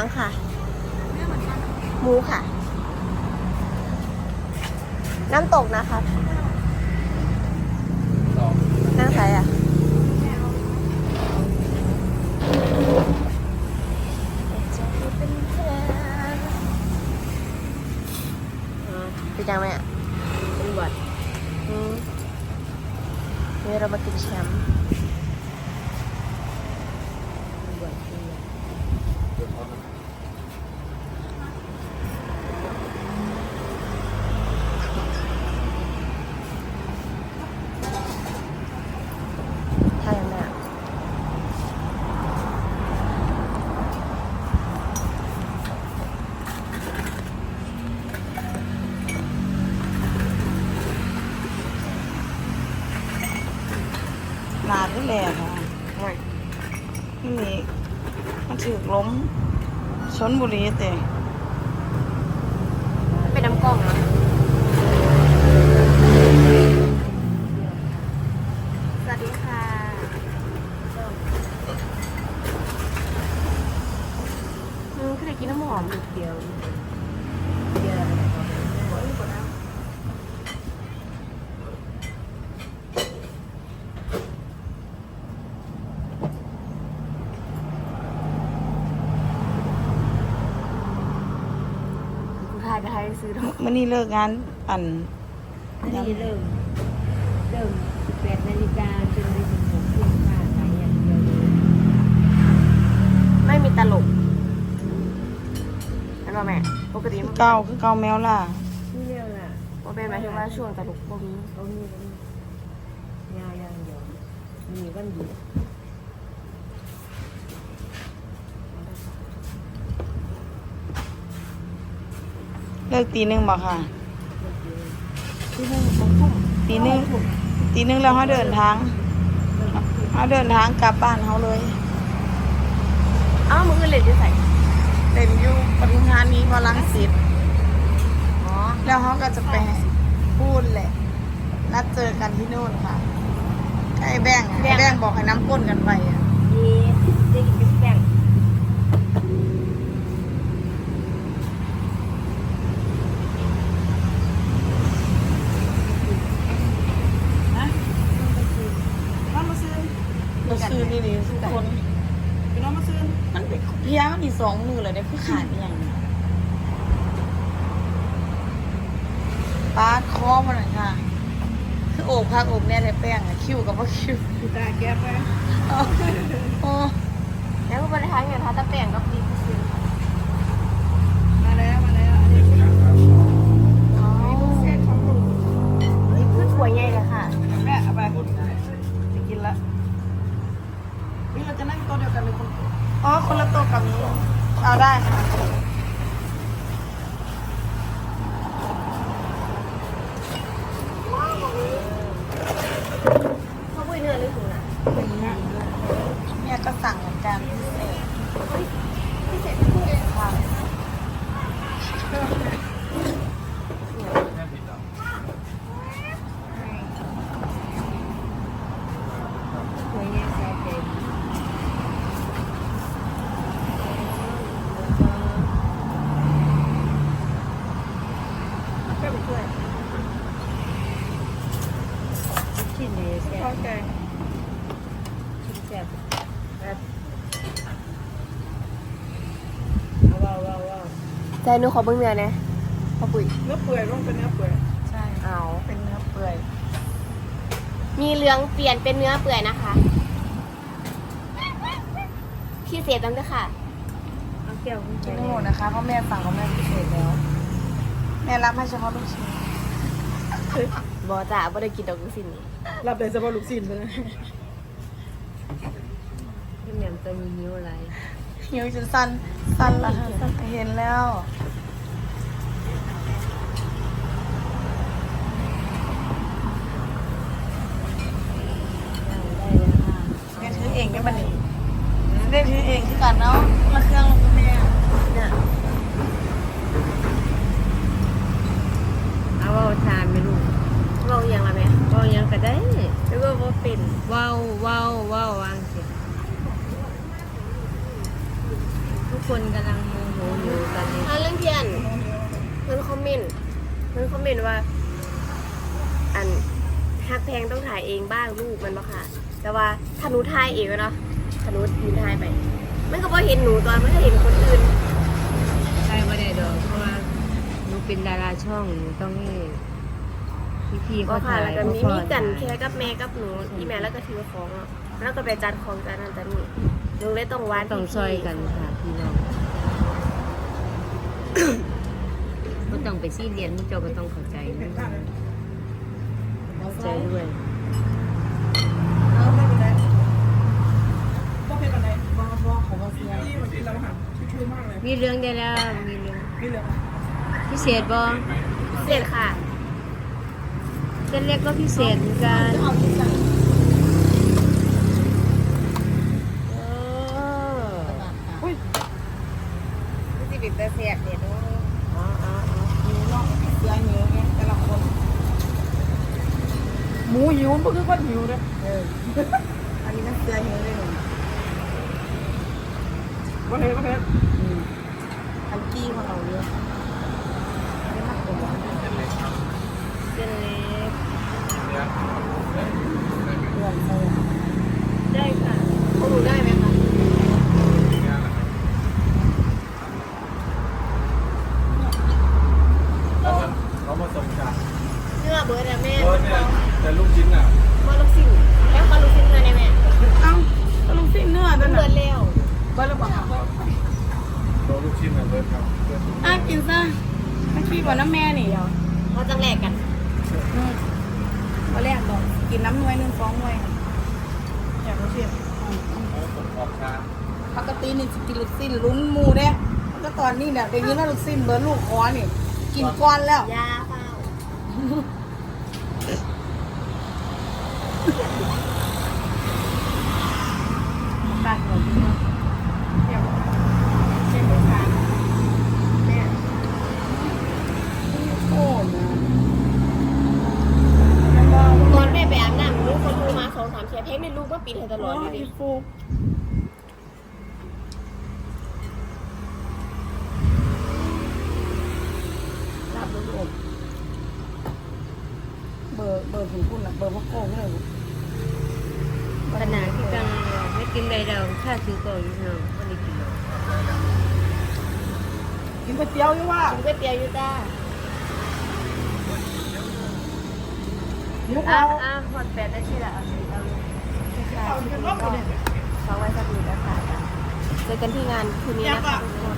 องค่ะ หมูค่ะ น้ำตกนะคะนั่งใครอะเป็นยังไงอะเป็นหวัดอืมนี่เรามากินแชมป์ นาที่แหลกค่ะที่นี่มันถือล้มชนบุรีเตะเป็นน้ำกล้องนะสวัสดีค่ะอืมคือได้กินน้ำหอม เดียวเดียว คุณทายจะให้ ซื้อดอกมื่อนี้เลิกงานอันอันนี้เริ่มเริ่ม18นาฬิกาจนไปถึง6ทุ่มค่ะขายอย่างเดียวเลยไม่มีตลกใช่ป่ะแม่ปกติมันเก้าคือเก้าแมวล่ะนี่เรียกน่ะมันเป็นหมายถึงว่าช่วงตลกบ่มีเขามีกันยาวอย่างเดียวมีวันหยุด เลิกตีหนึ่งบอกค่ะ ที่นึ่งตรงทุ่มตีหนึ่งตีหนึ่งแล้วเขาเดินทางเขาเดินทางกลับบ้านเขาเลยอ้าวมึงก็เลยจะใส่เต็มอยู่ปทุมธานีพลังสิตอ๋อแล้วเขาก็จะไปพูดแหละ นัดเจอกันที่นู่นค่ะไอ้แบงค์อะไอ้แบงค์บอกให้น้ำก้นกันไปอะมีได้กินเป็นแป้ง นะน้องมาซื้อ มาซื้อนี่ดิทุกคนพี่น้องมาซื้อมันเป็นเพี้ยมันมีสองมือเลยเนี่ยคือขาดอหย่างนี้ปาดคอมาหน่อยค่ะ คือโอบพักโอบแน่เลยแป้งอะคิ้วกับว่าคิ้วตาแก้ไปเอาโอ้แล้วก็บริหารเงินทาตะแป้งก็ดีที่สุดมาแล้วมาแล้วอันนี้อ๋อนี่คือถั่วใหญ่เลยค่ะ แม่เอาไปจะกินละนี่เราจะนั่งโต๊ะเดียวกันหรือคนอ๋อำนี้เอาได้ค่ะเขาพูดเนื้อหรือถุงอะเนี่ยก็สั่งเหมือนกันพิเศษพิเศษที่เองค่ะ หวยแง่แซ่เต็ม แค่ไปช่วย ชิ้นนี้แซ่ เข้าใจ ชิ้นแซ่บแบบเอา ว้าวว้าวว้าวใจหนูขอเบิ้งเนื้อนะพ่อปุ๋ยเนื้อเปื่อยต้องเป็นเนื้อเปื่อยใช่เอาเป็นเนื้อเปื่อย มีเหลืองเปลี่ยนเป็นเนื้อเปื่อยนะคะพิเศษตั้งด้วยค่ะเอาแก้วขึ้นไปกินไม่หมดนะคะเพราะแม่สั่งของแม่พิเศษแล้ว แม่รับให้เฉพาะลูกชิ้นบอจ่าบ่ได้กินดอกลูกชิ้นนี้รับได้เฉพาะลูกชิ้นเลย พี่แหม่มตัวนี้นิ้วอะไรหิวจนสั้นสั้นละค่ะเห็นแล้วได้แล้วค่ะแม่ถือเองได้บันนี้ได้ถือเองคือกันเนาะละเครื่องลงกับแม่เนี่ยเอาเอาทาไหมลูกเราอย่างละแม่เว้ายังก็ได้หรือว่าบ่เป็นว้าวว้าวว้าววางเสิลูก คนกำลังโมโหอยู่ตอนนี้ถ้าเรื่องเทียนเพื่อนคอมเมนต์เพื่อนคอมเมนต์ว่า อันฮักแพงต้องถ่ายเองบ้างลูกมันบ่ค่ะ แต่ว่าถ้าหนูถ่ายเองอะเนาะถ้าหนูยืนถ่ายไป มันก็พอเห็นหนูตอนมันก็เห็นคนอื่นใช่ไม่ได้ดอกเพราะว่าหนูเป็นดาราช่องหนูต้องให้พี่ๆก็เขาค่ะถ่ายแล้วก็มีเขามีสอกันถ่าย แค่กับแม่กับหนูอีแม่แล้วก็ถือของอะแล้วก็ไปจัดของจัดนั่นจัดนี่ หนูเลยต้องวานต้องพี่ๆซอยกันค่ะพี่น้องก็ต้องไปซีเรียนมุกเจ้าก็ต้องเข้าใจนะเข้าใจด้วยเอาไม่เป็นไรก็เป็นอะไรบอบอของมาเสียมีเรื่องได้แล้ว มีเรื่องนี่เลยพิเศษบ่เสร็จค่ะเส้นเล็กก็พิเศษเหมือนกัน จะเอาที่ใส่ เออ อุ้ย สิบิตเสียดเด็ดอ๋ออ๋ออ๋อหิวเนาะเสียหิวไงแต่ละคนหมูหิวมันคือคนหิวเลยเอออันนี้มันเสียหิวเลยหนูว่าเฮ็ดว่าเฮ็ดอันกี้ของเราเยอะไม่มากกว่า เส้นเล็ก เรื่องเลย ได้ค่ะพวกหนูได้ไหมคะ เขามาส่งจาก เนื้อเบิร์ดอะแม่ เออเนี่ยแต่ลูกชิ้นอะ มาลูกชิ้นแล้วก็ลูกชิ้นเลยได้ไหม เอ้าก็ลงสิ้นเนื้อ มั ด้วน ย เบิ นะ ร์ดแล้ว เบิร์ดแล้วบอก โดนลูกชิ้น อะเบิร์ดครับเบิร์ดอะกินซะไม่ขี้กว่าน้ำแม่นี่เขาจังแลกกันอืมวันแรกบอกกินน้ำหน่วยหนึ่งฟองหน่วยอยากรู้เชียเขาส่งออกช้าปกตินี่สิกินลูกสิ้นลุ้นหมูเด้แล้วก็ตอนนี้เนี่ยเดี๋ยวนี้ว่าลูกสิ้นเบิร์ดลูกคอนี่กินก้อนแล้ว ยาเปล่าตัดหัวพี่เนาะเดี๋ยวเช่นลูกค้า แม่ โอ้นะ ตอนแม่ไปอาบน้ำลูกคนโทรมาสองสา มแชร์เพลงในลูกก็ปิดให้ตลอดอยู่ดิฟูรับลูกอมเบอร์เบอร์ของคุณอะเบอร์พวกโก้ไม่เลยขนาดที่กันไม่กินใดเดาถ้าถือก่อนพี่น้องไม่ได้กินหรอกกินก๋วยเตี๋ยวอยู่ว่ากินก๋วยเตี๋ยวอยู่จ้าหมูอะเขาอะหมดแปดนาทีละเอาสิเอา เลยใช่เอาๆเป็นก็รอบเลยเขาไว้สักนิดนะคะเจอกันที่งานคืนนี้นะคะทุกคน